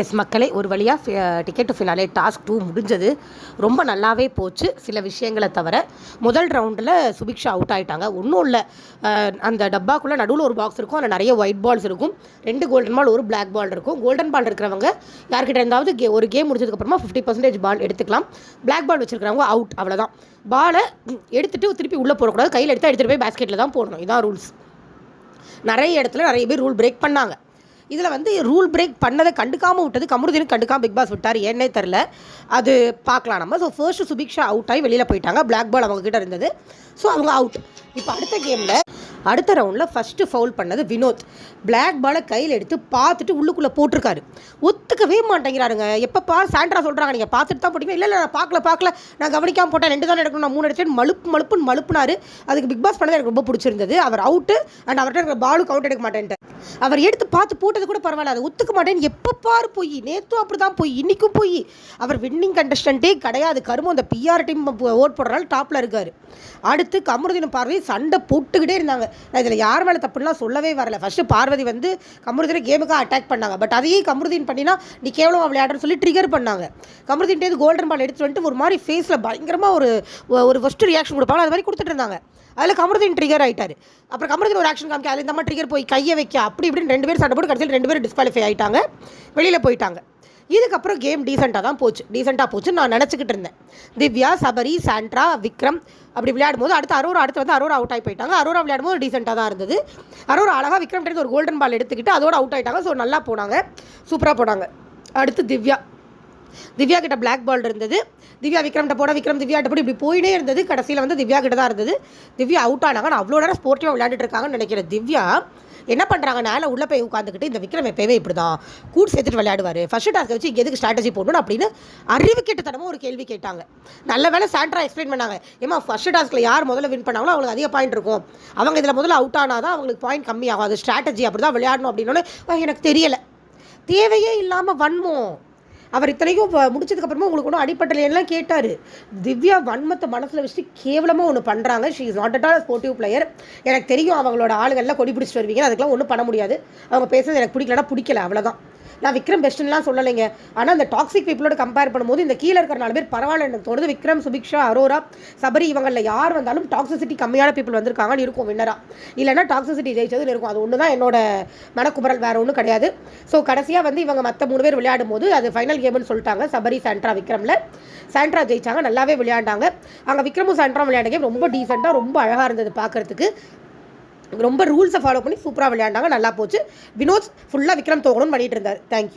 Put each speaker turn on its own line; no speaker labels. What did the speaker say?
S மக்களே ஒரு வழியாக ticket to finale task two முடிஞ்சது. ரொம்ப நல்லாவே போச்சு சில விஷயங்களை தவிர. முதல் ரவுண்டில் சுபிக்ஷா அவுட் ஆகிட்டாங்க ஒன்றும் இல்லை. அந்த டப்பாக்குள்ளே நடுவில் ஒரு பாக்ஸ் இருக்கும் அதில் நிறைய ஒயிட் பால்ஸ் இருக்கும். ரெண்டு கோல்டன் பால் ஒரு பிளாக் பால் இருக்கும். கோல்டன் பால் இருக்கிறவங்க யார்கிட்ட இருந்தாவது கே ஒரு கேம் முடிச்சதுக்கப்புறமா ஃபிஃப்டி பர்சன்டேஜ் பால் எடுத்துக்கலாம். பிளாக் பால் வச்சுருக்கிறவங்க அவுட் அவ்வளோதான் பாலை எடுத்துகிட்டு திருப்பி உள்ளே போடக்கூடாது. கையில் எடுத்து எடுத்துகிட்டு போய் பேஸ்கெட்டில் தான் போடணும். இதான் ரூல்ஸ் நிறைய இடத்துல நிறைய பேர் ரூல் பிரேக் பண்ணாங்க. இதில் வந்து ரூல் பிரேக் பண்ணதை கண்டுக்காமல் விட்டது. கமருதீனும் கண்டுக்காமல் பிக் பாஸ் விட்டார். ஏன்னே தெரில. அது பார்க்கலாம் நம்ம. ஸோ ஃபர்ஸ்ட் சுபிக்ஷா அவுட் ஆகி வெளியில் போயிட்டாங்க. பிளாக் பால் அவங்கக்கிட்ட இருந்தது. ஸோ அவங்க அவுட் இப்போ அடுத்த கேமில் அடுத்த ரவுண்டில் ஃபஸ்ட்டு ஃபவுல் பண்ணது வினோத். பிளாக் பாலை கையில் எடுத்து பார்த்துட்டு உள்ளுக்குள்ளே போட்டிருக்காரு. ஒத்துக்கவே மாட்டேங்கிறாருங்க. எப்போ எப்பப்பா சாண்ட்ரா சொல்கிறாங்க நீங்கள் பார்த்துட்டு தான் போட்டீங்க. இல்லை இல்லை நான் பார்க்கல பார்க்கல. நான் கவனிக்காமல் போட்டேன். ரெண்டு தான் எடுக்கணும். நான் மூணு எடுத்தேன் மழுப்பு மழுப்புன்னு மலுப்புனாரு அதுக்கு பிக் பாஸ் பண்ணது எனக்கு ரொம்ப பிடிச்சிருந்தது. அவர் அவுட்டு அண்ட் அவர்கிட்ட இருக்கிற பாலு கவுண்ட் எடுக்க மாட்டேன்ட்டு அவர் எடுத்து பார்த்து போட்டது கூட பரவாயில்ல. அதை ஒத்துக்க மாட்டேன்னு எப்போ பாரு போய்? நேற்றும் அப்படி தான் போய். இன்றைக்கும் போய். அவர் வின்னிங் கண்டஸ்டண்ட்டே கிடையாது. கருமம் அந்த பிஆர் டீம் ஓட் போடுறனால டாப்பில் இருக்கார். அடுத்து கமருதீன பார்வை சண்டை போட்டுக்கிட்டே இருந்தாங்க. நான் இதில் யார் மேலே தப்புலாம் சொல்லவே வரல. ஃபஸ்ட்டு பார்வதி வந்து கமருதீனை கேமுக்காக அட்டாக் பண்ணாங்க. பட் அதையே கமருதீன் பண்ணினா நீ கேவலம் விளையாடுறன்னு சொல்லி ட்ரிகர் பண்ணாங்க. கமருதீன்ட்டேது கோல்டன் பால் எடுத்து வந்துட்டு ஒரு மாதிரி ஃபேஸில் பயங்கரமாக ஒரு ஒரு ஃபஸ்ட்டு ரியாக்ஷன் கொடுப்பாங்க. அது மாதிரி கொடுத்துட்டு இருந்தாங்க. அதில் கமருதீன் ட்ரிகர் ஆகிட்டார் அப்புறம் கமருதீன் ஒரு ஆக்ஷன் காமிக்க அதில் இந்த மாதிரி ட்ரிகர் போய் கையை வைக்க. அப்படி இப்படின்னு ரெண்டு பேரும் சண்டை போட்டு கடைசியில் ரெண்டு பேரும் டிஸ்குவாலிஃபை ஆகிட்டாங்க வெளியில் போயிட்டாங்க. இதுக்கப்புறம் கேம் டீசெண்டாக தான் போச்சு. டீசெண்டாக போச்சுன்னு நான் நினச்சிக்கிட்டு இருந்தேன். திவ்யா சபரி சாண்ட்ரா விக்ரம் அப்படி விளையாடும் போது அடுத்து அரோரா அடுத்து வந்து அரோரா அவுட் ஆகி போயிட்டாங்க அரோரா விளையாடும் போது டீசெண்டாக தான் இருந்தது. அரோரா அழகாக விக்ரம் ஒரு கோல்டன் பால் எடுத்துக்கிட்டு அதோட அவுட் ஆகிட்டாங்க ஸோ நல்லா போனாங்க. சூப்பராக போனாங்க. அடுத்து திவ்யா. திவ்யா கிட்ட பிளாக் பால் இருந்தது. திவ்யா விக்ரம்கிட்ட போட விக்ரம் திவ்யா போட இப்படி போயினே இருந்தது. கடைசியில் வந்து திவ்யா கிட்ட தான் இருந்தது. திவ்யா அவுட் ஆனாங்க. நான் அவ்வளோ நேரம் ஸ்போர்ட்டிவாக விளையாண்டுட்டு இருக்காங்கன்னு நினைக்கிறேன். திவ்யா என்ன பண்ணுறாங்க நேரம் உள்ளே போய் உட்காந்துக்கிட்டு இந்த விக்ரம் எப்போவே இப்படி தான் கூட் சேர்த்துட்டு விளையாடுவார். ஃபர்ஸ்ட் டாஸ்க் வச்சு இங்கே எதுக்கு ஸ்ட்ராட்டஜி போடணும் அப்படின்னு அறிவு கேட்டத்தனமாக ஒரு கேள்வி கேட்டாங்க. நல்ல வேலை சாண்ட்ரா எக்ஸ்பிளைன் பண்ணாங்க. ஏமா ஃபர்ஸ்ட் டாஸ்க்கில் யார் முதல்ல வின் பண்ணாங்களோ அவங்களுக்கு அதிக பாயிண்ட் இருக்கும். அவங்க இதில் முதல்ல அவுட் ஆனால் தான் அவங்களுக்கு பாயிண்ட் கம்மியாகும் அது ஸ்ட்ராட்டஜி அப்படி தான் விளையாடணும் அப்படின்னோடனே எனக்கு தெரியலை. தேவையே இல்லாமல் வன்மம். அவர் இத்தனைக்கும் முடிச்சதுக்கப்புறமா உங்களுக்கு ஒன்றும் அடிப்பட்டலையெல்லாம் கேட்டார். திவ்யா வன்மத்தை மனசில் வச்சுட்டு கேவலமாக ஒன்று பண்ணுறாங்க she is not at all sportive player எனக்கு தெரியும் அவங்களோட ஆளுகள்லாம் கொடி பிடிச்சிட்டு வருவீங்க அதுக்கெல்லாம் ஒன்றும் பண்ண முடியாது. அவங்க பேசுறது எனக்கு பிடிக்கலன்னா பிடிக்கல. அவ்வளோதான் நான் விக்ரம் பெஸ்ட்லாம் சொல்லலைங்க. ஆனால் அந்த டாக்ஸிக் பீப்புளோட கம்பேர் பண்ணும்போது இந்த கீழே இருக்கிற நாலு பேர் பரவாயில்ல எனக்கு தோணுது விக்ரம் சுபிக்ஷா அரோரா சபரி இவங்களில் யார் வந்தாலும் டாக்ஸிசிட்டி கம்மியான பீப்புள் வந்திருக்காங்கன்னு இருக்கும் வின்னரா இல்லைனா டாக்ஸிசிட்டி ஜெயிச்சதுன்னு இருக்கும். அது ஒன்று தான் என்னோட மனக்குமரல் வேறு ஒன்றும் கிடையாது. ஸோ கடைசியாக வந்து இவங்க மற்ற மூணு பேர் விளையாடும் போது அது ஃபைனல் கேம்னு சொல்லிட்டாங்க சபரி சாண்ட்ரா விக்ரமில். சாண்ட்ரா ஜெயிச்சாங்க நல்லாவே விளையாண்டாங்க. அங்கே விக்ரமும் சாண்ட்ரா விளையாண்ட கேம் ரொம்ப டீசெண்டாக ரொம்ப அழகாக இருந்தது பார்க்குறதுக்கு ரொம்ப ரூல்ஸை ஃபாலோ பண்ணி சூப்பராக விளையாண்டாங்க நல்லா போச்சு. வினோத் ஃபுல்லாக விக்ரம் தோகணும்னு பண்ணிட்டு இருந்தார். தேங்க்யூ